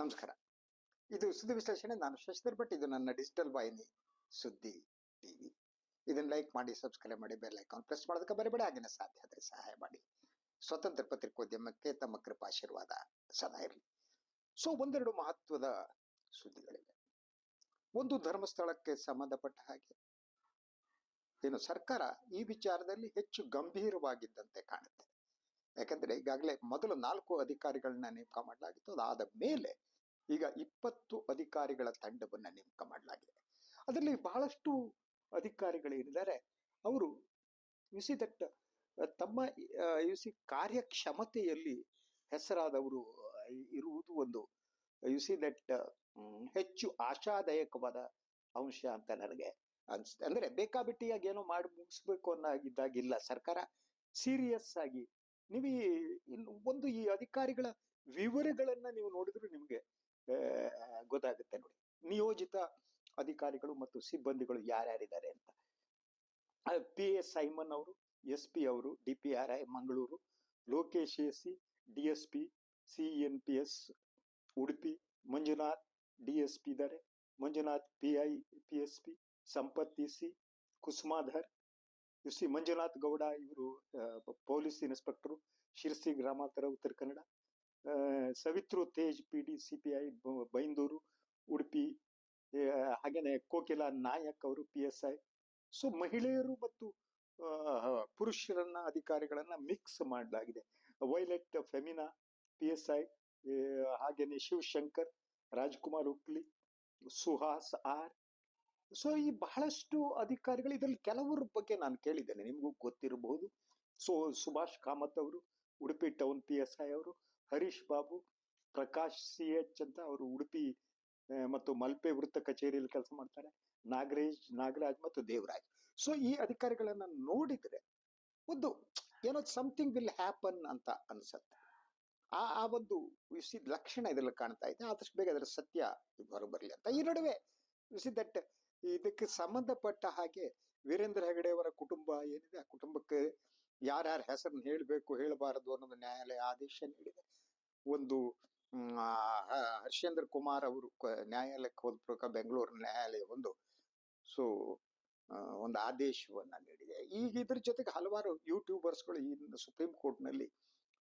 ನಮಸ್ಕಾರ. ಇದು ಸುದ್ದಿ ವಿಶ್ಲೇಷಣೆ. ನಾನು ಶಶಿಧರ್ ಭಟ್. ಇದು ನನ್ನ ಡಿಜಿಟಲ್ ವಾಹಿನಿ ಸುದ್ದಿ ಟಿವಿ. ಇದನ್ನ ಲೈಕ್ ಮಾಡಿ, ಸಬ್ಸ್ಕ್ರೈಬ್ ಮಾಡಿ, ಬೆಲ್ ಐಕಾನ್ ಪ್ರೆಸ್ ಮಾಡೋದಕ್ಕೆ ಬರಬೇಡಿ. ಆಗಿನ ಸಾಧ್ಯ ಆದರೆ ಸಹಾಯ ಮಾಡಿ. ಸ್ವತಂತ್ರ ಪತ್ರಿಕೋದ್ಯಮಕ್ಕೆ ತಮ್ಮ ಕೃಪಾಶೀರ್ವಾದ ಸದಾ ಇರಲಿ. ಸೊ ಒಂದೆರಡು ಮಹತ್ವದ ಸುದ್ದಿಗಳಿವೆ. ಒಂದು ಧರ್ಮಸ್ಥಳಕ್ಕೆ ಸಂಬಂಧಪಟ್ಟ ಹಾಗೆ. ಏನು, ಸರ್ಕಾರ ಈ ವಿಚಾರದಲ್ಲಿ ಹೆಚ್ಚು ಗಂಭೀರವಾಗಿದ್ದಂತೆ ಕಾಣುತ್ತೆ. ಯಾಕಂದ್ರೆ ಈಗಾಗಲೇ ಮೊದಲು ನಾಲ್ಕು ಅಧಿಕಾರಿಗಳನ್ನ ನೇಮಕ ಮಾಡಲಾಗಿತ್ತು. ಅದಾದ ಮೇಲೆ ಈಗ ಇಪ್ಪತ್ತು ಅಧಿಕಾರಿಗಳ ತಂಡವನ್ನ ನೇಮಕ ಮಾಡಲಾಗಿದೆ. ಅದರಲ್ಲಿ ಬಹಳಷ್ಟು ಅಧಿಕಾರಿಗಳೇನಿದ್ದಾರೆ ಅವರು ಯುಸಿ ದಟ್ ತಮ್ಮ ಯುಸಿ ಕಾರ್ಯಕ್ಷಮತೆಯಲ್ಲಿ ಹೆಸರಾದವರು ಇರುವುದು ಒಂದು ಯುಸಿ ದಟ್ ಹೆಚ್ಚು ಆಶಾದಾಯಕವಾದ ಅಂಶ ಅಂತ ನನಗೆ ಅನ್ಸುತ್ತೆ. ಅಂದ್ರೆ ಬೇಕಾಬಿಟ್ಟಿಯಾಗಿ ಏನೋ ಮಾಡಿ ಮುಗಿಸ್ಬೇಕು ಅನ್ನೋ ಇದ್ದಾಗಿಲ್ಲ ಸರ್ಕಾರ ಸೀರಿಯಸ್ ಆಗಿ ನೀವು ಈ ಒಂದು ಈ ಅಧಿಕಾರಿಗಳ ವಿವರಗಳನ್ನ ನೀವು ನೋಡಿದ್ರೆ ನಿಮ್ಗೆ ಗೊತ್ತಾಗುತ್ತೆ ನೋಡಿ. ನಿಯೋಜಿತ ಅಧಿಕಾರಿಗಳು ಮತ್ತು ಸಿಬ್ಬಂದಿಗಳು ಯಾರ್ಯಾರಿದ್ದಾರೆ ಅಂತ. ಪಿ ಎಸ್ ಸೈಮನ್ ಅವರು, ಎಸ್ ಪಿ ಅವರು, D P R I, Mangaluru, Lokesh S C, D S P, C N P S, Udupi, Manjunath, D S P ಇದ್ದಾರೆ. Manjunath, P I, P S P Sampath C, Kusumadhar U C Manjunath Gowda ಇವರು police inspector, Sirsi ಗ್ರಾಮಾಂತರ, Uttara Kannada Savitru Tej P D, C P I Byndoor, Udupi ಹಾಗೇನೆ ಕೋಕಿಲ ನಾಯಕ್ ಅವರು, P S I. So, ಮಹಿಳೆಯರು ಮತ್ತು ಪುರುಷರನ್ನ ಅಧಿಕಾರಿಗಳನ್ನ mix ಮಾಡಲಾಗಿದೆ. Violet Femina, P S I ಹಾಗೇನೆ Shivashankar, Rajkumar Ukli Suhas R so, ಈ ಬಹಳಷ್ಟು ಅಧಿಕಾರಿಗಳು ಇದರಲ್ಲಿ ಕೆಲವರ ಬಗ್ಗೆ ನಾನು ಕೇಳಿದ್ದೇನೆ. ನಿಮಗೂ ಗೊತ್ತಿರಬಹುದು. ಸೊ, ಸುಭಾಷ್ ಕಾಮತ್ ಅವರು, Udupi town P S I ಅವರು, ಹರೀಶ್ ಬಾಬು, ಪ್ರಕಾಶ್ ಸಿ ಎಚ್ ಅಂತ ಅವರು ಉಡುಪಿ ಮತ್ತು ಮಲ್ಪೆ ವೃತ್ತ ಕಚೇರಿಯಲ್ಲಿ ಕೆಲಸ ಮಾಡ್ತಾರೆ. ನಾಗರೇಶ್, ನಾಗರಾಜ್ ಮತ್ತು ದೇವರಾಜ್. ಸೊ, ಈ ಅಧಿಕಾರಿಗಳನ್ನ ನೋಡಿದ್ರೆ ಒಂದು, ಏನೋ ಸಮಥಿಂಗ್ ವಿಲ್ ಹ್ಯಾಪನ್ ಅಂತ ಅನ್ಸತ್ತೆ. ಆ ಆ ಒಂದು ಲಕ್ಷಣ ಇದರಲ್ಲಿ ಕಾಣ್ತಾ ಇದೆ. ಆದಷ್ಟು ಬೇಗ ಅದರ ಸತ್ಯ ಹೊರಬರಲಿ ಅಂತ. ಈ ನಡುವೆ ವಿಸಿ ದಟ್ ಇದಕ್ಕೆ ಸಂಬಂಧಪಟ್ಟ ಹಾಗೆ ವೀರೇಂದ್ರ ಹೆಗಡೆಯವರ ಕುಟುಂಬ ಏನಿದೆ ಆ ಕುಟುಂಬಕ್ಕೆ ಯಾರ್ಯಾರ ಹೆಸರನ್ನ ಹೇಳಬೇಕು ಹೇಳಬಾರದು ಅನ್ನೋದು ನ್ಯಾಯಾಲಯ ಆದೇಶ ನೀಡಿದೆ. ಒಂದು ಹರ್ಷೇಂದ್ರ ಕುಮಾರ್ ಅವರು ನ್ಯಾಯಾಲಯಕ್ಕೆ ಹೋದ ಪ್ರಕಾರ ಬೆಂಗಳೂರು ನ್ಯಾಯಾಲಯ ಒಂದು ಸೊ ಒಂದು ಆದೇಶವನ್ನ ನೀಡಿದೆ. ಈಗ ಇದ್ರ ಜೊತೆಗೆ ಹಲವಾರು ಯೂಟ್ಯೂಬರ್ಸ್ಗಳು ಈ ಸುಪ್ರೀಂ ಕೋರ್ಟ್ನಲ್ಲಿ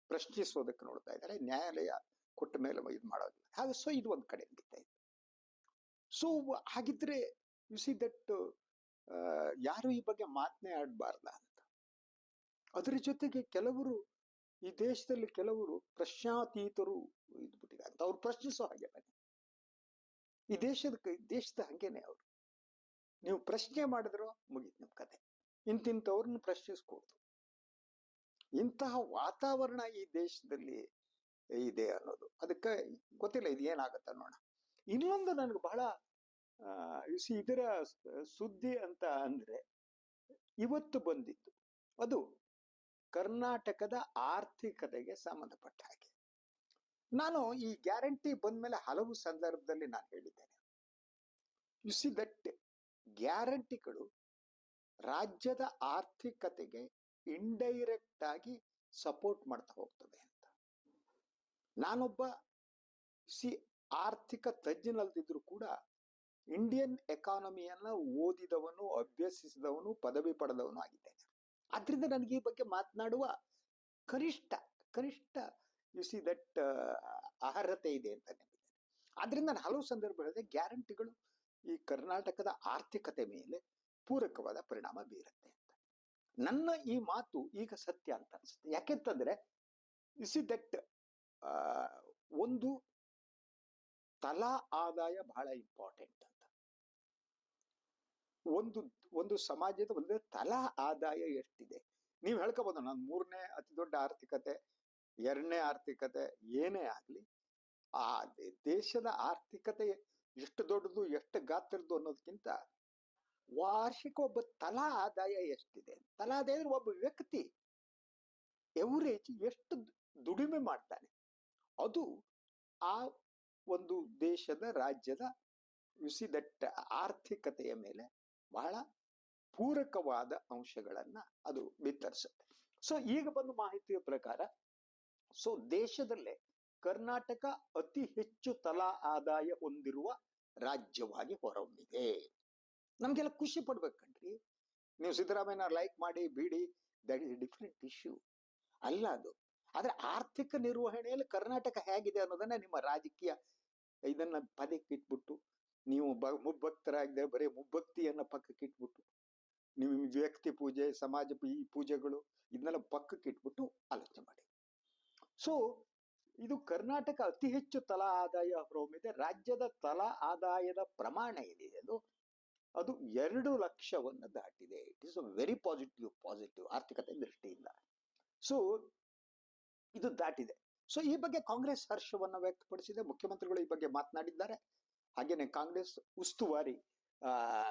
ಪ್ರಶ್ನಿಸೋದಕ್ಕೆ ನೋಡ್ತಾ ಇದ್ದಾರೆ. ನ್ಯಾಯಾಲಯ ಕೊಟ್ಟ ಮೇಲೆ ಇದು ಮಾಡೋದಿಲ್ಲ. ಹಾಗೆ ಸೊ ಇದು ಒಂದು ಕಡೆ ನಡೀತಾ ಇದೆ. ಸೊ ಹಾಗಿದ್ರೆ ಯು ಸಿ ದಟ್ ಯಾರು ಈ ಬಗ್ಗೆ ಮಾತನೇ ಆಡಬಾರ್ದ ಅಂತ. ಅದ್ರ ಜೊತೆಗೆ ಕೆಲವರು ಈ ದೇಶದಲ್ಲಿ ಕೆಲವರು ಪ್ರಶ್ನಾತೀತರು ಇದ್ಬಿಟ್ಟಿದ್ದಾರೆ ಅಂತ. ಅವ್ರು ಪ್ರಶ್ನಿಸೋ ಹಾಗೆ ಈ ದೇಶದ ದೇಶದ ಹಾಗೇನೆ ಅವರು. ನೀವು ಪ್ರಶ್ನೆ ಮಾಡಿದ್ರು ಮುಗೀತು ನಿಮ್ ಕತೆ. ಇಂತಿಂಥವ್ರನ್ನ ಪ್ರಶ್ನಿಸ್ಕೊಡ್ದು ಇಂತಹ ವಾತಾವರಣ ಈ ದೇಶದಲ್ಲಿ ಇದೆ ಅನ್ನೋದು. ಅದಕ್ಕೆ ಗೊತ್ತಿಲ್ಲ ಇದು ಏನಾಗತ್ತೆ ನೋಡೋಣ ಇನ್ನೊಂದು ನನಗೆ ಬಹಳ ಇದರ ಸುದ್ದಿ ಅಂತ ಅಂದ್ರೆ ಇವತ್ತು ಬಂದಿದ್ದು. ಅದು ಕರ್ನಾಟಕದ ಆರ್ಥಿಕತೆಗೆ ಸಂಬಂಧಪಟ್ಟ ಹಾಗೆ. ನಾನು ಈ ಗ್ಯಾರಂಟಿ ಬಂದ ಮೇಲೆ ಹಲವು ಸಂದರ್ಭದಲ್ಲಿ ನಾನು ಹೇಳಿದ್ದೇನೆ. ಯು ಸಿ ದಟ್ ಗ್ಯಾರಂಟಿಗಳು ರಾಜ್ಯದ ಆರ್ಥಿಕತೆಗೆ ಇಂಡೈರೆಕ್ಟ್ ಆಗಿ ಸಪೋರ್ಟ್ ಮಾಡ್ತಾ ಹೋಗ್ತವೆ ಅಂತ. ನಾನೊಬ್ಬ ಸಿ ಆರ್ಥಿಕ ತಜ್ಞನಲ್ದಿದ್ರು ಕೂಡ ಇಂಡಿಯನ್ ಎಕಾನಮಿಯನ್ನು ಓದಿದವನು ಅಭ್ಯಸಿಸಿದವನು ಪದವಿ ಪಡೆದವನು ಆಗಿದ್ದೇನೆ ಆದ್ರಿಂದ ನನಗೆ ಈ ಬಗ್ಗೆ ಮಾತನಾಡುವ ಕನಿಷ್ಠ ಕನಿಷ್ಠ ಯು ಸಿ ದಟ್ ಅರ್ಹತೆ ಇದೆ ಅಂತ ನೆನಪಿದ್ದೇನೆ ಆದ್ರಿಂದ ನಾನು ಹಲವು ಸಂದರ್ಭಗಳಲ್ಲಿ ಗ್ಯಾರಂಟಿಗಳು ಈ ಕರ್ನಾಟಕದ ಆರ್ಥಿಕತೆ ಮೇಲೆ ಪೂರಕವಾದ ಪರಿಣಾಮ ಬೀರುತ್ತೆ ಅಂತ. ನನ್ನ ಈ ಮಾತು ಈಗ ಸತ್ಯ ಅಂತ ಅನ್ಸುತ್ತೆ. ಯಾಕೆಂತಂದ್ರೆ ಯು ಸಿ ದಟ್ ಒಂದು ತಲಾ ಆದಾಯ ಬಹಳ ಇಂಪಾರ್ಟೆಂಟ್ ಅಂತ. ಒಂದು ಒಂದು ಸಮಾಜದ ಒಂದು ತಲಾ ಆದಾಯ ಎಷ್ಟಿದೆ? ನೀವು ಹೇಳ್ಕೋಬಹುದು ನಾನು ಮೂರನೇ ಅತಿ ದೊಡ್ಡ ಆರ್ಥಿಕತೆ, ಎರಡನೇ ಆರ್ಥಿಕತೆ, ಏನೇ ಆಗ್ಲಿ, ಆ ದೇಶದ ಆರ್ಥಿಕತೆ ಎಷ್ಟು ದೊಡ್ಡದು, ಎಷ್ಟು ಗಾತ್ರದ್ದು ಅನ್ನೋದಕ್ಕಿಂತ ವಾರ್ಷಿಕ ಒಬ್ಬ ತಲಾ ಆದಾಯ ಎಷ್ಟಿದೆ? ತಲಾ ಆದಾಯ ಅಂದ್ರೆ ಒಬ್ಬ ವ್ಯಕ್ತಿ ಎವರೇಜ್ ಎಷ್ಟು ದುಡಿಮೆ ಮಾಡ್ತಾನೆ. ಅದು ಆ ಒಂದು ದೇಶದ ರಾಜ್ಯದ ವಿಸಿ ದಟ್ಟ ಆರ್ಥಿಕತೆಯ ಮೇಲೆ ಬಹಳ ಪೂರಕವಾದ ಅಂಶಗಳನ್ನ ಅದು ಬಿತ್ತರಿಸುತ್ತೆ. ಸೊ ಈಗ ಬಂದ ಮಾಹಿತಿಯ ಪ್ರಕಾರ ಸೊ ದೇಶದಲ್ಲೇ ಕರ್ನಾಟಕ ಅತಿ ಹೆಚ್ಚು ತಲಾ ಆದಾಯ ಹೊಂದಿರುವ ರಾಜ್ಯವಾಗಿ ಹೊರಹೊಮ್ಮಿದೆ. ನಮ್ಗೆಲ್ಲ ಖುಷಿ ಪಡ್ಬೇಕಣ್ರಿ ನೀವು ಸಿದ್ದರಾಮಯ್ಯ ಲೈಕ್ ಮಾಡಿ, ಬಿಡಿ ದಟ್ ಇಸ್ ಡಿಫ್ರೆಂಟ್ ಇಶ್ಯೂ ಅಲ್ಲ ಅದು. ಆದ್ರೆ ಆರ್ಥಿಕ ನಿರ್ವಹಣೆಯಲ್ಲಿ ಕರ್ನಾಟಕ ಹೇಗಿದೆ ಅನ್ನೋದನ್ನ ನಿಮ್ಮ ರಾಜಕೀಯ ಇದನ್ನ ಪದಕ್ಕೆ ಇಟ್ಬಿಟ್ಟು ನೀವು ಬ ಮುಬ್ಬಕ್ತರಾಗದೆ ಬರೀ ಮುಬ್ಬಕ್ತಿಯನ್ನ ಪಕ್ಕಕ್ಕೆ ಇಟ್ಬಿಟ್ಟು ನಿಮ್ಮ ವ್ಯಕ್ತಿ ಪೂಜೆ, ಸಮಾಜ ಈ ಪೂಜೆಗಳು ಇದನ್ನೆಲ್ಲ ಪಕ್ಕಕ್ಕೆ ಇಟ್ಬಿಟ್ಟು ಆಲೋಚನೆ ಮಾಡಿ. ಸೊ ಇದು ಕರ್ನಾಟಕ ಅತಿ ಹೆಚ್ಚು ತಲಾ ಆದಾಯ ಹೊರಹೊಮ್ಮಿದೆ. ರಾಜ್ಯದ ತಲಾ ಆದಾಯದ ಪ್ರಮಾಣ ಏನಿದೆ ಅದು? ಅದು ಎರಡು ಲಕ್ಷವನ್ನು ದಾಟಿದೆ. It is a very positive positive ಆರ್ಥಿಕತೆ ದೃಷ್ಟಿಯಿಂದ. ಸೊ ಇದು ದಾಟಿದೆ. ಸೊ ಈ ಬಗ್ಗೆ ಕಾಂಗ್ರೆಸ್ ಹರ್ಷವನ್ನ ವ್ಯಕ್ತಪಡಿಸಿದೆ. ಮುಖ್ಯಮಂತ್ರಿಗಳು ಈ ಬಗ್ಗೆ ಮಾತನಾಡಿದ್ದಾರೆ. ಹಾಗೇನೆ ಕಾಂಗ್ರೆಸ್ ಉಸ್ತುವಾರಿ, ಆ,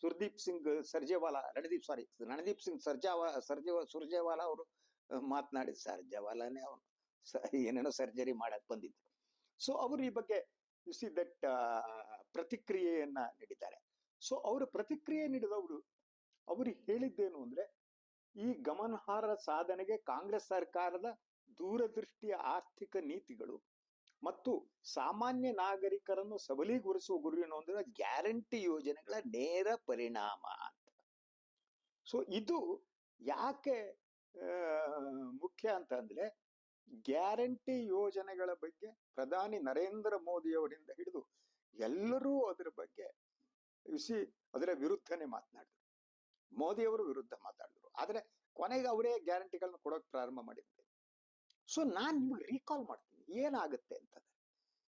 ಸುರ್ದೀಪ್ ಸಿಂಗ್ ಸರ್ಜೇವಾಲಾ, ರಣದೀಪ್ ಸಾರಿ ರಣದೀಪ್ ಸಿಂಗ್ ಸರ್ಜಾವಾ ಸರ್ಜೇವಾ ಸುರ್ಜೇವಾಲಾ ಅವರು ಮಾತನಾಡಿ ಸರ್ಜೇವಾಲಾನೇ ಅವನು. ಏನೇನೋ ಸರ್ಜರಿ ಮಾಡಕ್ ಬಂದಿದ್ರು. ಸೊ ಅವರು ಈ ಬಗ್ಗೆ ಸಿ ದಟ್ ಪ್ರತಿಕ್ರಿಯೆಯನ್ನ ನೀಡಿದ್ದಾರೆ. ಸೊ ಅವರು ಪ್ರತಿಕ್ರಿಯೆ ನೀಡಿದವರು, ಅವರು ಹೇಳಿದ್ದೇನು ಅಂದ್ರೆ, ಈ ಗಮನಾರ್ಹ ಸಾಧನೆಗೆ ಕಾಂಗ್ರೆಸ್ ಸರ್ಕಾರದ ದೂರದೃಷ್ಟಿಯ ಆರ್ಥಿಕ ನೀತಿಗಳು ಮತ್ತು ಸಾಮಾನ್ಯ ನಾಗರಿಕರನ್ನು ಸಬಲೀಕರಿಸುವ ಗುರಿಯನ್ನು ಹೊಂದಿರುವ ಗ್ಯಾರಂಟಿ ಯೋಜನೆಗಳ ನೇರ ಪರಿಣಾಮ ಅಂತ. ಸೊ ಇದು ಯಾಕೆ ಮುಖ್ಯ ಅಂತ ಅಂದ್ರೆ ಗ್ಯಾರಂಟಿ ಯೋಜನೆಗಳ ಬಗ್ಗೆ ಪ್ರಧಾನಿ ನರೇಂದ್ರ ಮೋದಿ ಅವರಿಂದ ಹಿಡಿದು ಎಲ್ಲರೂ ಅದರ ಬಗ್ಗೆ ಸಿ ಅದರ ವಿರುದ್ಧನೇ ಮಾತನಾಡಿದ್ರು. ಮೋದಿಯವರು ವಿರುದ್ಧ ಮಾತಾಡಿದ್ರು ಆದ್ರೆ ಕೊನೆಗೆ ಅವರೇ ಗ್ಯಾರಂಟಿಗಳನ್ನ ಕೊಡೋಕೆ ಪ್ರಾರಂಭ ಮಾಡಿದ್ರು ಸೊ ನಾನ್ ನಿಮ್ಗೆ ರೀಕಾಲ್ ಮಾಡ್ತೀನಿ. ಏನಾಗುತ್ತೆ ಅಂತಂದ್ರೆ,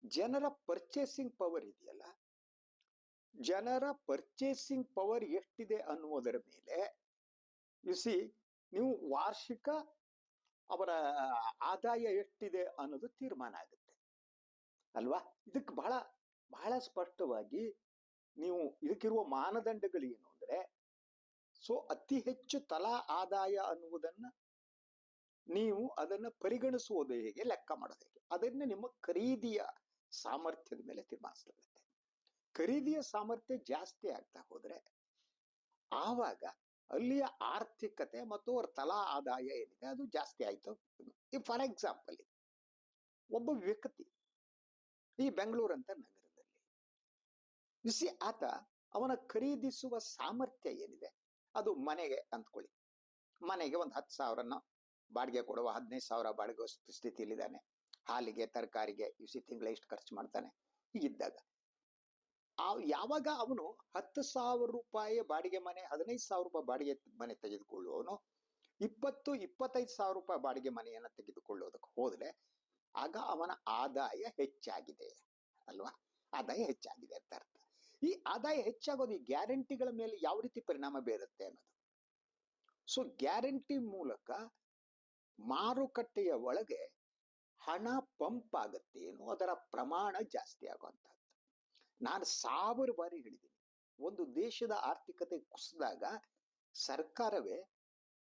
ಜನರ ಪರ್ಚೇಸಿಂಗ್ ಪವರ್ ಇದೆಯಲ್ಲ? ಜನರ ಪರ್ಚೇಸಿಂಗ್ ಪವರ್ ಎಷ್ಟಿದೆ ಅನ್ನುವುದರ ಮೇಲೆ ಸಿ ನೀವು ವಾರ್ಷಿಕ ಅವರ ಆದಾಯ ಎಷ್ಟಿದೆ ಅನ್ನೋದು ತೀರ್ಮಾನ ಆಗುತ್ತೆ. ಅಲ್ವಾ? ಇದಕ್ಕೆ ಬಹಳ ಬಹಳ ಸ್ಪಷ್ಟವಾಗಿ ನೀವು ಇದಕ್ಕಿರುವ ಮಾನದಂಡಗಳು ಏನು ಅಂದ್ರೆ, ಸೊ, ಅತಿ ಹೆಚ್ಚು ತಲಾ ಆದಾಯ ಅನ್ನುವುದನ್ನ ನೀವು ಅದನ್ನ ಪರಿಗಣಿಸುವುದು ಹೇಗೆ, ಲೆಕ್ಕ ಮಾಡೋದು ಹೇಗೆ? ಅದನ್ನ ನಿಮ್ಮ ಖರೀದಿಯ ಸಾಮರ್ಥ್ಯದ ಮೇಲೆ ತೀರ್ಮಾನಿಸಲಾಗುತ್ತೆ. ಖರೀದಿಯ ಸಾಮರ್ಥ್ಯ ಜಾಸ್ತಿ ಆಗ್ತಾ ಹೋದ್ರೆ, ಆವಾಗ ಅಲ್ಲಿಯ ಆರ್ಥಿಕತೆ ಮತ್ತು ಅವರ ತಲಾ ಆದಾಯ ಏನಿದೆ, ಅದು ಜಾಸ್ತಿ ಆಯ್ತು. ಫಾರ್ ಎಕ್ಸಾಂಪಲ್ ಒಬ್ಬ ವ್ಯಕ್ತಿ ಈ ಬೆಂಗಳೂರು ಅಂತ ನಗರದಲ್ಲಿ. ಬಿಸಿ ಆತ ಅವನ ಖರೀದಿಸುವ ಸಾಮರ್ಥ್ಯ ಏನಿದೆ, ಅದು ಮನೆಗೆ ಅಂದ್ಕೊಳ್ಳಿ. ಮನೆಗೆ ಒಂದು ಹತ್ತು ಸಾವಿರನ ಬಾಡಿಗೆ ಕೊಡುವ ಹದಿನೈದು ಸಾವಿರ ಬಾಡಿಗೆ ಸ್ಥಿತಿಯಲ್ಲಿದ್ದಾನೆ. ಹಾಲಿಗೆ, ತರಕಾರಿಗೆ ಇಸಿ ತಿಂಗಳ ಇಷ್ಟು ಖರ್ಚು ಮಾಡ್ತಾನೆ? ಹೀಗಿದ್ದಾಗ. ಯಾವಾಗ ಅವನು ಹತ್ತು ಸಾವಿರ ರೂಪಾಯಿ ಬಾಡಿಗೆ ಮನೆ, ಹದಿನೈದು ಸಾವಿರ ರೂಪಾಯಿ ಬಾಡಿಗೆ ಮನೆ ತೆಗೆದುಕೊಳ್ಳುವವನು, ಇಪ್ಪತ್ತು, ಇಪ್ಪತ್ತೈದು ಸಾವಿರ ರೂಪಾಯಿ ಬಾಡಿಗೆ ಮನೆಯನ್ನ ತೆಗೆದುಕೊಳ್ಳೋದಕ್ಕೆ ಹೋದ್ರೆ, ಆಗ ಅವನ ಆದಾಯ ಹೆಚ್ಚಾಗಿದೆ. ಅಲ್ವಾ? ಆದಾಯ ಹೆಚ್ಚಾಗಿದೆ ಅಂತ ಅರ್ಥ. ಈ ಆದಾಯ ಹೆಚ್ಚಾಗೋದು ಈ ಗ್ಯಾರಂಟಿಗಳ ಮೇಲೆ ಯಾವ ರೀತಿ ಪರಿಣಾಮ ಬೀರುತ್ತೆ ಅನ್ನೋದು. ಸೊ ಗ್ಯಾರಂಟಿ ಮೂಲಕ ಮಾರುಕಟ್ಟೆಯ ಒಳಗೆ ಹಣ ಪಂಪ್ ಆಗುತ್ತೆ ಏನು ಅದರ ಪ್ರಮಾಣ ಜಾಸ್ತಿ ಆಗುವಂತಹದ್ದು ನಾನು ಸಾವಿರ ಬಾರಿ ಹೇಳಿದ್ದೀನಿ, ಒಂದು ದೇಶದ ಆರ್ಥಿಕತೆ ಕುಸಿದಾಗ ಸರ್ಕಾರವೇ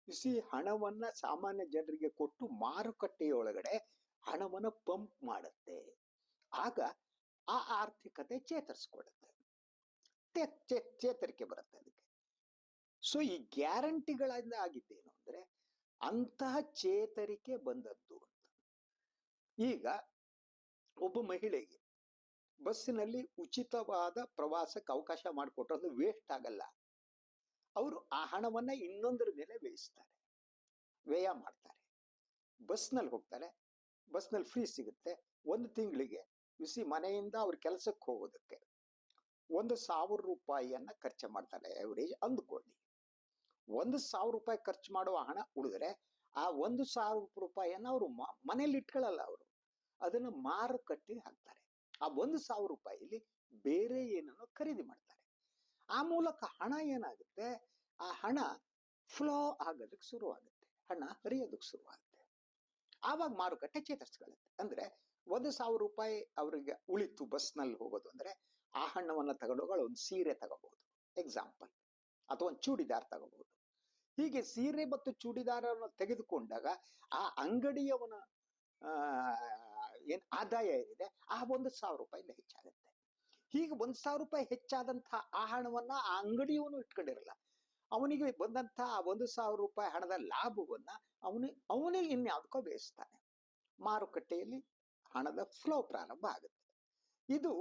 ಬಿಸಿ ಹಣವನ್ನ ಸಾಮಾನ್ಯ ಜನರಿಗೆ ಕೊಟ್ಟು ಮಾರುಕಟ್ಟೆಯ ಒಳಗಡೆ ಹಣವನ್ನ ಪಂಪ್ ಮಾಡುತ್ತೆ. ಆಗ ಆ ಆರ್ಥಿಕತೆ ಚೇತರಿಸ್ಕೊಳ್ಳುತ್ತೆ. ಚೇ- ಚೇ- ಚೇತರಿಕೆ ಬರುತ್ತೆ ಅದಕ್ಕೆ. ಸೊ ಈ ಗ್ಯಾರಂಟಿಗಳಿಂದ ಆಗಿದ್ದೇನು ಅಂದ್ರೆ ಅಂತಹ ಚೇತರಿಕೆ ಬಂದದ್ದು ಈಗ ಒಬ್ಬ ಮಹಿಳೆಗೆ ಬಸ್ಸಿನಲ್ಲಿ ಉಚಿತವಾದ ಪ್ರವಾಸಕ್ಕೆ ಅವಕಾಶ ಮಾಡಿಕೊಟ್ರೆ ವೇಸ್ಟ್ ಆಗಲ್ಲ. ಅವರು ಆ ಹಣವನ್ನ ಇನ್ನೊಂದರ ಮೇಲೆ ವ್ಯಯಿಸ್ತಾರೆ, ವ್ಯಯ ಮಾಡ್ತಾರೆ. ಬಸ್ನಲ್ಲಿ ಹೋಗ್ತಾರೆ, ಬಸ್ನಲ್ಲಿ ಫ್ರೀ ಸಿಗುತ್ತೆ. ಒಂದು ತಿಂಗಳಿಗೆ ಬಿಸಿ ಮನೆಯಿಂದ ಅವ್ರ ಕೆಲಸಕ್ಕೆ ಹೋಗೋದಕ್ಕೆ ಒಂದು ಸಾವಿರ ರೂಪಾಯಿಯನ್ನ ಖರ್ಚು ಮಾಡ್ತಾರೆ ಎವರೇಜ್ ಅಂದ್ಕೊಳ್ಳಿ. ಒಂದು ಸಾವಿರ ರೂಪಾಯಿ ಖರ್ಚು ಮಾಡುವ ಹಣ ಉಳಿದ್ರೆ ಆ ಒಂದು ಸಾವಿರ ರೂಪಾಯಿಯನ್ನು ಅವರು ಮನೇಲಿ ಇಟ್ಕೊಳ್ಳಲ್ಲ ಅವರು. ಅದನ್ನ ಮಾರುಕಟ್ಟೆ ಹಾಕ್ತಾರೆ. ಆ ಒಂದು ಸಾವಿರ ರೂಪಾಯಿಲಿ ಬೇರೆ ಏನನ್ನು ಖರೀದಿ ಮಾಡ್ತಾರೆ. ಆ ಮೂಲಕ ಹಣ ಏನಾಗುತ್ತೆ? ಆ ಹಣ ಫ್ಲೋ ಆಗೋದಕ್ಕೆ ಶುರುವಾಗುತ್ತೆ. ಹಣ ಹರಿಯೋದಕ್ಕೆ ಶುರುವಾಗುತ್ತೆ. ಆವಾಗ ಮಾರುಕಟ್ಟೆ ಚೇತರಿಸ್ಕೊಳ್ಳುತ್ತೆ. ಅಂದ್ರೆ ಒಂದು ಸಾವಿರ ರೂಪಾಯಿ ಅವರಿಗೆ ಉಳಿತು ಬಸ್ನಲ್ಲಿ ಹೋಗೋದು ಅಂದ್ರೆ ಆ ಹಣವನ್ನ ಹೋಗಲು ಒಂದು ಸೀರೆ ತಗೋಬಹುದು. ಎಕ್ಸಾಂಪಲ್ ಅಥವಾ ಒಂದು ಚೂಡಿದಾರ್ ತಗೋಬಹುದು. ಹೀಗೆ ಸೀರೆ ಮತ್ತು ಚೂಡಿದಾರವನ್ನು ತೆಗೆದುಕೊಂಡಾಗ ಆ ಅಂಗಡಿಯವನ ಏನ್ ಆದಾಯ ಏನಿದೆ, ಆ ಒಂದು ಸಾವಿರ ರೂಪಾಯಿಂದ ಹೆಚ್ಚಾಗುತ್ತೆ. ಹೀಗೆ ಒಂದ್ ಸಾವಿರ ರೂಪಾಯಿ ಹೆಚ್ಚಾದಂತಹ ಆ ಹಣವನ್ನ ಆ ಅಂಗಡಿಯವನು ಇಟ್ಕೊಂಡಿರಲ್ಲ. ಅವನಿಗೆ ಬಂದಂತಹ ಆ ಒಂದು ಸಾವಿರ ರೂಪಾಯಿ ಹಣದ ಲಾಭವನ್ನ ಅವನು, ಅವನೇ ಇನ್ಯಾವುದಕ್ಕೋ ಬೇಯಿಸ್ತಾನೆ. ಮಾರುಕಟ್ಟೆಯಲ್ಲಿ ಹಣದ ಫ್ಲೋ ಪ್ರಾರಂಭ ಆಗುತ್ತೆ. ಇದು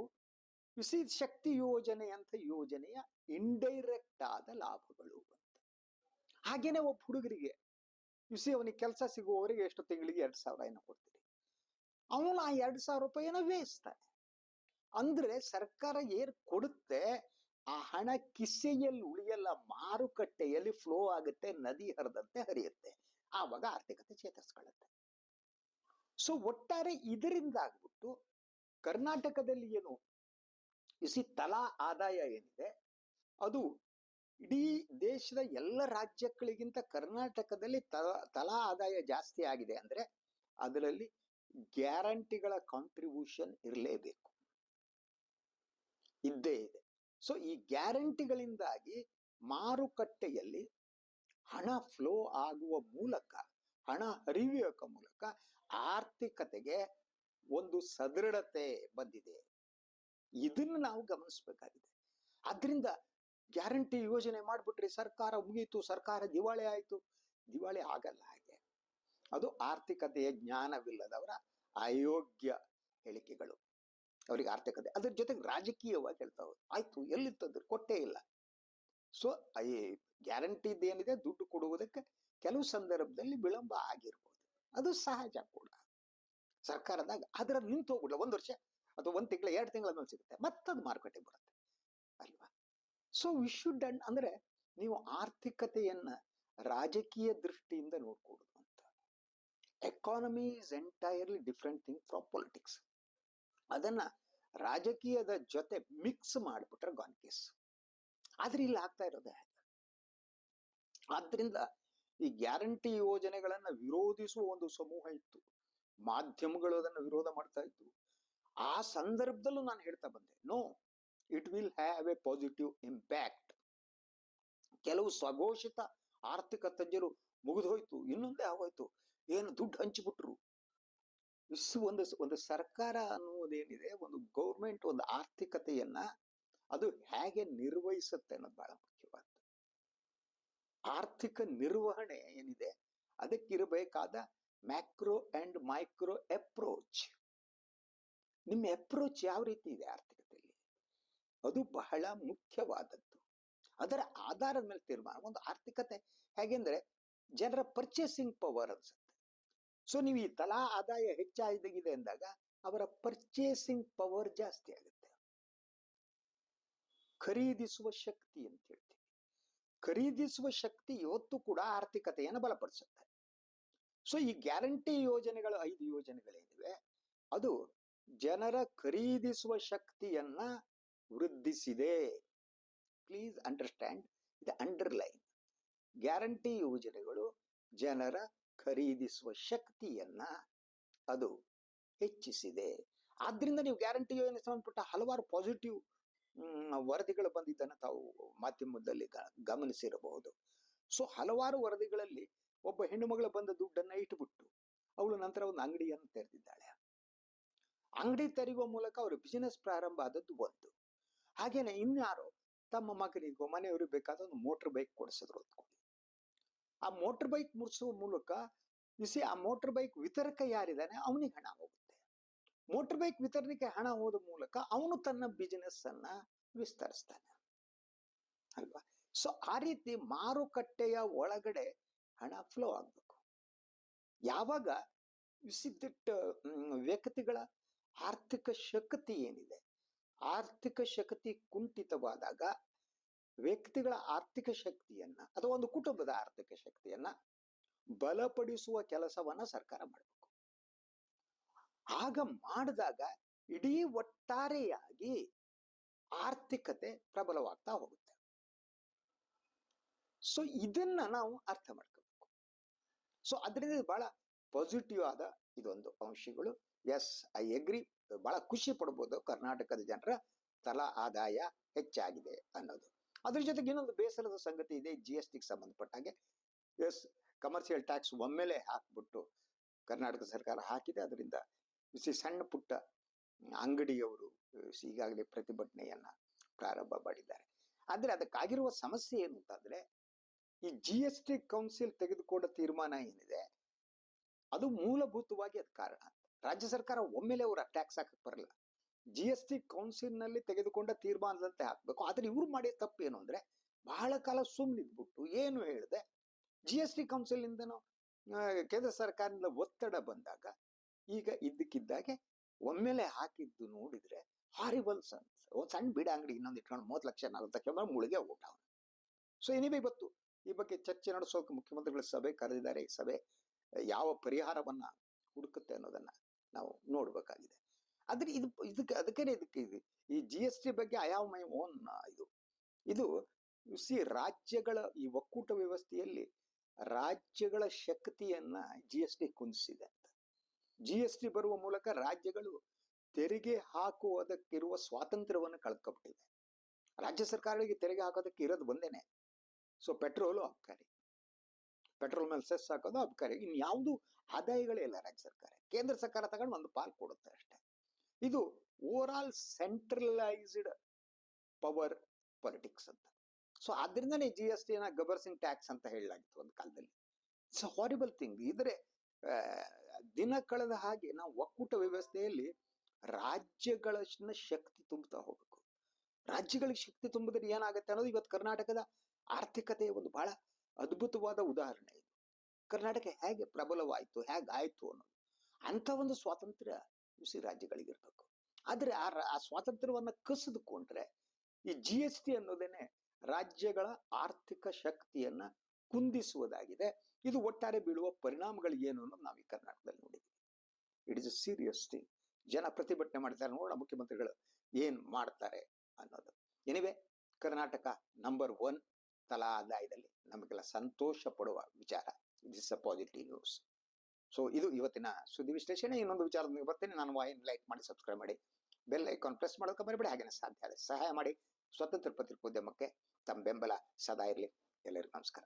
ವಿಸಿ ಶಕ್ತಿ ಯೋಜನೆ ಅಂತ ಯೋಜನೆಯ ಇಂಡೈರೆಕ್ಟ್ ಆದ ಲಾಭಗಳು. ಹಾಗೇನೆ ಒಬ್ಬ ಹುಡುಗರಿಗೆ ಸಿ ಅವನಿಗೆ ಕೆಲಸ ಸಿಗುವವರಿಗೆ ಎಷ್ಟು ತಿಂಗಳಿಗೆ ಎರಡ್ ಸಾವಿರ ಏನೋ ಕೊಡ್ತೀರಿ. ಅವನು ಆ ಎರಡ್ ಸಾವಿರ ರೂಪಾಯಿನ ವೇಯಿಸ್ತಾನೆ ಅಂದ್ರೆ ಸರ್ಕಾರ ಏನ್ ಕೊಡುತ್ತೆ, ಆ ಹಣ ಕಿಸೆಯಲ್ಲಿ ಉಳಿಯಲ್ಲ, ಮಾರುಕಟ್ಟೆಯಲ್ಲಿ ಫ್ಲೋ ಆಗುತ್ತೆ, ನದಿ ಹರಿದಂತೆ ಹರಿಯುತ್ತೆ. ಆವಾಗ ಆರ್ಥಿಕತೆ ಚೇತರಿಸ್ಕೊಳ್ಳುತ್ತೆ. ಸೊ ಒಟ್ಟಾರೆ ಇದರಿಂದ ಆಗ್ಬಿಟ್ಟು ಕರ್ನಾಟಕದಲ್ಲಿ ಏನು ಇಸಿ ತಲಾ ಆದಾಯ ಏನಿದೆ, ಅದು ಇಡೀ ದೇಶದ ಎಲ್ಲ ರಾಜ್ಯಗಳಿಗಿಂತ ಕರ್ನಾಟಕದಲ್ಲಿ ತಲಾ ಆದಾಯ ಜಾಸ್ತಿ ಆಗಿದೆ ಅಂದ್ರೆ ಅದರಲ್ಲಿ ಗ್ಯಾರಂಟಿಗಳ ಕಾಂಟ್ರಿಬ್ಯೂಷನ್ ಇರಲೇಬೇಕು. ಇದ್ದೇ ಇದೆ. ಸೊ ಈ ಗ್ಯಾರಂಟಿಗಳಿಂದಾಗಿ ಮಾರುಕಟ್ಟೆಯಲ್ಲಿ ಹಣ ಫ್ಲೋ ಆಗುವ ಮೂಲಕ, ಹಣ ಹರಿಯುವ ಮೂಲಕ ಆರ್ಥಿಕತೆಗೆ ಒಂದು ಸದೃಢತೆ ಬಂದಿದೆ. ಇದನ್ನು ನಾವು ಗಮನಿಸಬೇಕಾಗಿದೆ. ಆದ್ರಿಂದ ಗ್ಯಾರಂಟಿ ಯೋಜನೆ ಮಾಡಿಬಿಟ್ರಿ ಸರ್ಕಾರ ಮುಗೀತು, ಸರ್ಕಾರ ದಿವಾಳಿ ಆಯ್ತು. ದಿವಾಳಿ ಆಗಲ್ಲ ಹಾಗೆ. ಅದು ಆರ್ಥಿಕತೆಯ ಜ್ಞಾನವಿಲ್ಲದವರ ಅಯೋಗ್ಯ ಹೇಳಿಕೆಗಳು. ಅವರಿಗೆ ಆರ್ಥಿಕತೆ, ಅದ್ರ ಜೊತೆಗೆ ರಾಜಕೀಯವಾಗಿ ಹೇಳ್ತಾವ ಆಯ್ತು, ಎಲ್ಲಿತ್ತಂದ್ರೆ ಕೊಟ್ಟೇ ಇಲ್ಲ. ಸೊ ಈ ಗ್ಯಾರಂಟಿದ್ ಏನಿದೆ, ದುಡ್ಡು ಕೊಡುವುದಕ್ಕೆ ಕೆಲವು ಸಂದರ್ಭದಲ್ಲಿ ವಿಳಂಬ ಆಗಿರ್ಬೋದು. ಅದು ಸಹಜ ಕೂಡ. ಸರ್ಕಾರದಾಗ ಅದ್ರ ನಿಂತು ಹೋಗ್ಬಿಡಲ್ಲ ಒಂದ್ ವರ್ಷ ಅಥವಾ ಒಂದ್ ತಿಂಗಳ, ಎರಡು ತಿಂಗಳ ಸಿಗುತ್ತೆ. ಮತ್ತದು ಮಾರುಕಟ್ಟೆ ಬರುತ್ತೆ. ಸೊ ವಿ ಶುಡ್ ಅಂದ್ರೆ ನೀವು ಆರ್ಥಿಕತೆಯನ್ನ ರಾಜಕೀಯ ದೃಷ್ಟಿಯಿಂದ ನೋಡ್ಕೊಡುದು ಅಂತ. Economy is entirely different thing from politics ಅದನ್ನ ರಾಜಕೀಯದ ಜೊತೆ ಮಿಕ್ಸ್ ಮಾಡಿಬಿಟ್ರೆ ಗಾನ್ ಕೇಸ್ ಆದ್ರೆ ಇಲ್ಲಿ ಆಗ್ತಾ ಇರೋದೇ ಆದ್ರಿಂದ ಈ ಗ್ಯಾರಂಟಿ ಯೋಜನೆಗಳನ್ನ ವಿರೋಧಿಸುವ ಒಂದು ಸಮೂಹ ಇತ್ತು. ಮಾಧ್ಯಮಗಳು ಅದನ್ನು ವಿರೋಧ ಮಾಡ್ತಾ ಇತ್ತು ಆ ಸಂದರ್ಭದಲ್ಲೂ ನಾನು ಹೇಳ್ತಾ ಬಂದೆ no it will have a positive impact ಕೆಲವು ಸ್ವಘೋಷಿತ ಆರ್ಥಿಕ ತಜ್ಞರು ಮುಗಿದೋಯ್ತು ಇನ್ನೊಂದೇ ಆಗೋಯ್ತು. ಏನು ದುಡ್ಡು ಹಂಚಿಬಿಟ್ರು. ಇಷ್ಟು ಒಂದು ಒಂದು ಸರ್ಕಾರ ಅನ್ನುವುದೇನಿದೆ, ಒಂದು ಗೌರ್ಮೆಂಟ್ ಒಂದು ಆರ್ಥಿಕತೆಯನ್ನ ಅದು ಹೇಗೆ ನಿರ್ವಹಿಸುತ್ತೆ ಅನ್ನೋದು ಬಹಳ ಮುಖ್ಯವಾದ ಆರ್ಥಿಕ ನಿರ್ವಹಣೆ ಏನಿದೆ, ಅದಕ್ಕಿರಬೇಕಾದ ಮ್ಯಾಕ್ರೋ ಅಂಡ್ ಮೈಕ್ರೋ ಅಪ್ರೋಚ್. ನಿಮ್ಮ ಅಪ್ರೋಚ್ ಯಾವ ರೀತಿ ಇದೆ ಆರ್ಥಿಕತೆಯಲ್ಲಿ ಅದು ಬಹಳ ಮುಖ್ಯವಾದದ್ದು. ಅದರ ಆಧಾರದ ಮೇಲೆ ತೀರ್ಮಾನ. ಒಂದು ಆರ್ಥಿಕತೆ ಹೇಗೆಂದ್ರೆ ಜನರ ಪರ್ಚೇಸಿಂಗ್ ಪವರ್ ಅನ್ಸುತ್ತೆ. ಸೊ ನೀವು ಈ ತಲಾ ಆದಾಯ ಹೆಚ್ಚಾಗಿದೆ ಅಂದಾಗ ಅವರ ಪರ್ಚೇಸಿಂಗ್ ಪವರ್ ಜಾಸ್ತಿ ಆಗುತ್ತೆ. ಖರೀದಿಸುವ ಶಕ್ತಿ ಅಂತ ಹೇಳ್ತೀವಿ. ಖರೀದಿಸುವ ಶಕ್ತಿ ಇವತ್ತು ಕೂಡ ಆರ್ಥಿಕತೆಯನ್ನು ಬಲಪಡಿಸುತ್ತೆ. ಸೊ ಈ ಗ್ಯಾರಂಟಿ ಯೋಜನೆಗಳು ಐದು ಯೋಜನೆಗಳೇನಿವೆ ಅದು ಜನರ ಖರೀದಿಸುವ ಶಕ್ತಿಯನ್ನ ವೃದ್ಧಿಸಿದೆ. ಪ್ಲೀಸ್ ಅಂಡರ್ಸ್ಟ್ಯಾಂಡ್ ಇದು ಅಂಡರ್ಲೈನ್. ಗ್ಯಾರಂಟಿ ಯೋಜನೆಗಳು ಜನರ ಖರೀದಿಸುವ ಶಕ್ತಿಯನ್ನ ಅದು ಹೆಚ್ಚಿಸಿದೆ. ಆದ್ರಿಂದ ನೀವು ಗ್ಯಾರಂಟಿ ಯೋಜನೆ ಸಂಬಂಧಪಟ್ಟ ಹಲವಾರು ಪಾಸಿಟಿವ್ ವರದಿಗಳು ಬಂದಿದ್ದನ್ನು ತಾವು ಮಾಧ್ಯಮದಲ್ಲಿ ಗಮನಿಸಿರಬಹುದು. ಸೊ, ಹಲವಾರು ವರದಿಗಳಲ್ಲಿ ಒಬ್ಬ ಹೆಣ್ಣು ಮಗಳ ಬಂದ ದುಡ್ಡನ್ನ ಇಟ್ಬಿಟ್ಟು ಅವಳು ನಂತರ ಒಂದು ಅಂಗಡಿಯನ್ನು ತೆರೆದಿದ್ದಾಳೆ. ಅಂಗಡಿ ತೆರೆಯುವ ಮೂಲಕ ಅವರು ಬಿಸಿನೆಸ್ ಪ್ರಾರಂಭ ಆದದ್ದು ಒಂದು. ಹಾಗೇನೆ ಇನ್ಯಾರು ತಮ್ಮ ಮಗನಿಗೋ ಮನೆಯವರು ಬೇಕಾದ ಒಂದು ಮೋಟರ್ ಬೈಕ್ ಕೊಡಿಸಿದ್ರು ಆ ಮೋಟರ್ ಬೈಕ್ ಮುಡಿಸುವ ಮೂಲಕ ಬಿಸಿ ಆ ಮೋಟರ್ ಬೈಕ್ ವಿತರಕ ಯಾರಿದ್ದಾನೆ ಅವನಿಗೆ ಹಣ ಹೋಗುತ್ತೆ. ಮೋಟರ್ ಬೈಕ್ ವಿತರಣೆಗೆ ಹಣ ಹೋದ ಮೂಲಕ ಅವನು ತನ್ನ ಬಿಸಿನೆಸ್ ಅನ್ನ ವಿಸ್ತರಿಸ್ತಾನೆ. ಅಲ್ವಾ? ಸೊ ಆ ರೀತಿ ಮಾರುಕಟ್ಟೆಯ ಒಳಗಡೆ ಹಣ ಫ್ಲೋ ಆಗ್ಬೇಕು. ಯಾವಾಗ ವಿಸಿದ್ದಿಟ್ಟ ವ್ಯಕ್ತಿಗಳ ಆರ್ಥಿಕ ಶಕ್ತಿ ಏನಿದೆ? ಆರ್ಥಿಕ ಶಕ್ತಿ ಕುಂಠಿತವಾದಾಗ ವ್ಯಕ್ತಿಗಳ ಆರ್ಥಿಕ ಶಕ್ತಿಯನ್ನ ಅಥವಾ ಒಂದು ಕುಟುಂಬದ ಆರ್ಥಿಕ ಶಕ್ತಿಯನ್ನ ಬಲಪಡಿಸುವ ಕೆಲಸವನ್ನ ಸರ್ಕಾರ ಮಾಡಬೇಕು. ಆಗ ಮಾಡಿದಾಗ ಇಡೀ ಒಟ್ಟಾರೆಯಾಗಿ ಆರ್ಥಿಕತೆ ಪ್ರಬಲವಾಗ್ತಾ ಹೋಗುತ್ತೆ. ಸೊ ಇದನ್ನ ನಾವು ಅರ್ಥ ಮಾಡ್ಕೋಬೇಕು. ಸೊ ಅದರಿಂದ ಬಹಳ ಪಾಸಿಟಿವ್ ಆದ ಇದೊಂದು ಅಂಶಗಳು. ಎಸ್ ಐ ಎಗ್ರಿ ಬಹಳ ಖುಷಿ ಪಡ್ಬೋದು ಕರ್ನಾಟಕದ ಜನರ ತಲಾ ಆದಾಯ ಹೆಚ್ಚಾಗಿದೆ ಅನ್ನೋದು. ಅದ್ರ ಜೊತೆಗೆ ಇನ್ನೊಂದು ಬೇಸರದ ಸಂಗತಿ ಇದೆ ಜಿ ಎಸ್ ಟಿಗೆ ಸಂಬಂಧಪಟ್ಟ ಹಾಗೆ. ಎಸ್ ಕಮರ್ಷಿಯಲ್ ಟ್ಯಾಕ್ಸ್ ಒಮ್ಮೆಲೆ ಹಾಕ್ಬಿಟ್ಟು ಕರ್ನಾಟಕ ಸರ್ಕಾರ ಹಾಕಿದೆ. ಅದರಿಂದ ಸಣ್ಣ ಪುಟ್ಟ ಅಂಗಡಿಯವರು ಈಗಾಗಲೇ ಪ್ರತಿಭಟನೆಯನ್ನ ಪ್ರಾರಂಭ ಮಾಡಿದ್ದಾರೆ. ಆದ್ರೆ ಅದಕ್ಕಾಗಿರುವ ಸಮಸ್ಯೆ ಏನು ಅಂತಂದ್ರೆ ಈ ಜಿ ಎಸ್ ಟಿ ಕೌನ್ಸಿಲ್ ತೆಗೆದುಕೊಂಡ ತೀರ್ಮಾನ ಏನಿದೆ ಅದು ಮೂಲಭೂತವಾಗಿ ಅದ್ ಕಾರಣ ರಾಜ್ಯ ಸರ್ಕಾರ ಒಮ್ಮೆಲೆ ಅವರ ಟ್ಯಾಕ್ಸ್ ಹಾಕಕ್ ಬರಲ್ಲ. ಜಿ ಎಸ್ ಟಿ ಕೌನ್ಸಿಲ್ನಲ್ಲಿ ತೆಗೆದುಕೊಂಡ ತೀರ್ಮಾನದಂತೆ ಹಾಕ್ಬೇಕು. ಆದ್ರೆ ಇವ್ರು ಮಾಡಿದ ತಪ್ಪೇನು ಅಂದ್ರೆ ಬಹಳ ಕಾಲ ಸುಮ್ಮನಿದ್ಬಿಟ್ಟು ಏನು ಹೇಳಿದೆ ಜಿ ಎಸ್ ಟಿ ಕೌನ್ಸಿಲ್ ಇಂದನೂ ಕೇಂದ್ರ ಸರ್ಕಾರದಿಂದ ಒತ್ತಡ ಬಂದಾಗ ಈಗ ಇದ್ದಕ್ಕಿದ್ದಾಗೆ ಒಮ್ಮೆಲೆ ಹಾಕಿದ್ದು ನೋಡಿದ್ರೆ ಹಾರಿಬಲ್ ಸನ್ಸ್ ಒಂದ್ ಸಣ್ಣ ಬೀಡ ಅಂಗಡಿ ಇನ್ನೊಂದು ಇಟ್ಕೊಂಡು ಮೂವತ್ತು ಲಕ್ಷ ನಲ್ವತ್ತು ಬಂದ್ರೆ ಮುಳುಗೆ ಊಟ ಅವನು. ಸೊ ಎನಿವೆ ಇವತ್ತು ಈ ಬಗ್ಗೆ ಚರ್ಚೆ ನಡೆಸೋಕೆ ಮುಖ್ಯಮಂತ್ರಿಗಳ ಸಭೆ ಕರೆದಿದ್ದಾರೆ. ಈ ಸಭೆ ಯಾವ ಪರಿಹಾರವನ್ನ ಹುಡುಕುತ್ತೆ ಅನ್ನೋದನ್ನ ನಾವು ನೋಡ್ಬೇಕಾಗಿದೆ. ಆದ್ರೆ ಇದು ಇದಕ್ಕೆ ಅದಕ್ಕೇನೆ ಇದಕ್ಕೆ ಇದು ಈ ಜಿ ಎಸ್ ಟಿ ಬಗ್ಗೆ ಅಯಾಮಯ ಓನ್ ಇದು. ಇದು ಸಿ ರಾಜ್ಯಗಳ ಈ ಒಕ್ಕೂಟ ವ್ಯವಸ್ಥೆಯಲ್ಲಿ ರಾಜ್ಯಗಳ ಶಕ್ತಿಯನ್ನ ಜಿ ಎಸ್ ಟಿ ಕುಂದಿಸಿದೆ ಅಂತ. ಜಿ ಎಸ್ ಟಿ ಬರುವ ಮೂಲಕ ರಾಜ್ಯಗಳು ತೆರಿಗೆ ಹಾಕುವುದಕ್ಕಿರುವ ಸ್ವಾತಂತ್ರ್ಯವನ್ನು ಕಳ್ಕೊಬಿಟ್ಟಿದೆ. ರಾಜ್ಯ ಸರ್ಕಾರಗಳಿಗೆ ತೆರಿಗೆ ಹಾಕೋದಕ್ಕೆ ಇರೋದು ಒಂದೇನೆ. ಸೊ ಪೆಟ್ರೋಲು ಅಬ್ಕಾರಿ ಪೆಟ್ರೋಲ್ ಮೇಲೆ ಸೆಸ್ ಹಾಕೋದು ಅಬ್ಕಾರಿ ಇನ್ ಯಾವುದು ಆದಾಯಗಳೇ ಇಲ್ಲ ರಾಜ್ಯ ಸರ್ಕಾರ. ಕೇಂದ್ರ ಸರ್ಕಾರ ತಗೊಂಡು ಒಂದು ಪಾಲ್ ಕೊಡುತ್ತೆ ಅಷ್ಟೇ. ಇದು over all centralised power politics ಅಂತ. ಸೊ, ಆದ್ರಿಂದನೇ ಜಿ ಎಸ್ ಟಿನ ಗಬರ್ಸಿಂಗ್ ಟ್ಯಾಕ್ಸ್ ಅಂತ ಹೇಳಲಾಗಿತ್ತು ಒಂದು ಕಾಲದಲ್ಲಿ. ಇಟ್ಸ್ ಹಾರಿಬಲ್ ಥಿಂಗ್ ಇದ್ರೆ ದಿನ ಕಳೆದ ಹಾಗೆ ನಾವು ಒಕ್ಕೂಟ ವ್ಯವಸ್ಥೆಯಲ್ಲಿ ರಾಜ್ಯಗಳ ಶಕ್ತಿ ತುಂಬುತ್ತಾ ಹೋಗ್ಬೇಕು. ರಾಜ್ಯಗಳಿಗೆ ಶಕ್ತಿ ತುಂಬಿದ್ರೆ ಏನಾಗುತ್ತೆ ಅನ್ನೋದು ಇವತ್ತು ಕರ್ನಾಟಕದ ಆರ್ಥಿಕತೆಯ ಒಂದು ಬಹಳ ಅದ್ಭುತವಾದ ಉದಾಹರಣೆ ಇದು. ಕರ್ನಾಟಕ ಹೇಗೆ ಪ್ರಬಲವಾಯಿತು, ಹೇಗಾಯ್ತು ಅನ್ನೋದು. ಅಂತ ಒಂದು ಸ್ವಾತಂತ್ರ್ಯ ಬಿಸಿ ರಾಜ್ಯಗಳಿಗಿರ್ಬೇಕು. ಆದ್ರೆ ಆ ಆ ಸ್ವಾತಂತ್ರ್ಯವನ್ನ ಕಸಿದುಕೊಂಡ್ರೆ ಈ ಜಿ ಎಸ್ ಟಿ ಅನ್ನೋದೇನೆ ರಾಜ್ಯಗಳ ಆರ್ಥಿಕ ಶಕ್ತಿಯನ್ನ ಕುಂದಿಸುವುದಾಗಿದೆ. ಇದು ಒಟ್ಟಾರೆ ಬೀಳುವ ಪರಿಣಾಮಗಳು ಏನು ಅನ್ನೋದು ನಾವು ಈ ಕರ್ನಾಟಕದಲ್ಲಿ ನೋಡಿದ್ವಿ. It is a serious thing ಜನ ಪ್ರತಿಭಟನೆ ಮಾಡ್ತಾರೆ. ನೋಡೋಣ ಮುಖ್ಯಮಂತ್ರಿಗಳು ಏನ್ ಮಾಡ್ತಾರೆ ಅನ್ನೋದು. ಎನಿವೆ ಕರ್ನಾಟಕ ನಂಬರ್ ಒನ್ ತಲಾ ಆದಾಯದಲ್ಲಿ ನಮಗೆಲ್ಲ ಸಂತೋಷ ಪಡುವ ವಿಚಾರ. Is a positive news so ಇದು ಇವತ್ತಿನ ಸುದ್ದಿ ವಿಶ್ಲೇಷಣೆ. ಇನ್ನೊಂದು ವಿಚಾರದೊಂದಿಗೆ ಬರ್ತೇನೆ. ನಾನು ವಾಯಿನ್ ಲೈಕ್ ಮಾಡಿ ಸಬ್ಸ್ಕ್ರೈಬ್ ಮಾಡಿ. ಬೆಲ್ ಐಕಾನ್ ಪ್ರೆಸ್ ಮಾಡೋಕೆ ಬರಬೇಡಿ ಹಾಗೆ ಸಾಧ್ಯ ಆದ ಸಹಾಯ ಮಾಡಿ. ಸ್ವತಂತ್ರ ಪತ್ರಿಕೋದ್ಯಮಕ್ಕೆ ತಮ್ಮ ಬೆಂಬಲ ಸದಾ ಇರಲಿ. ಎಲ್ಲರಿಗೂ ನಮಸ್ಕಾರ.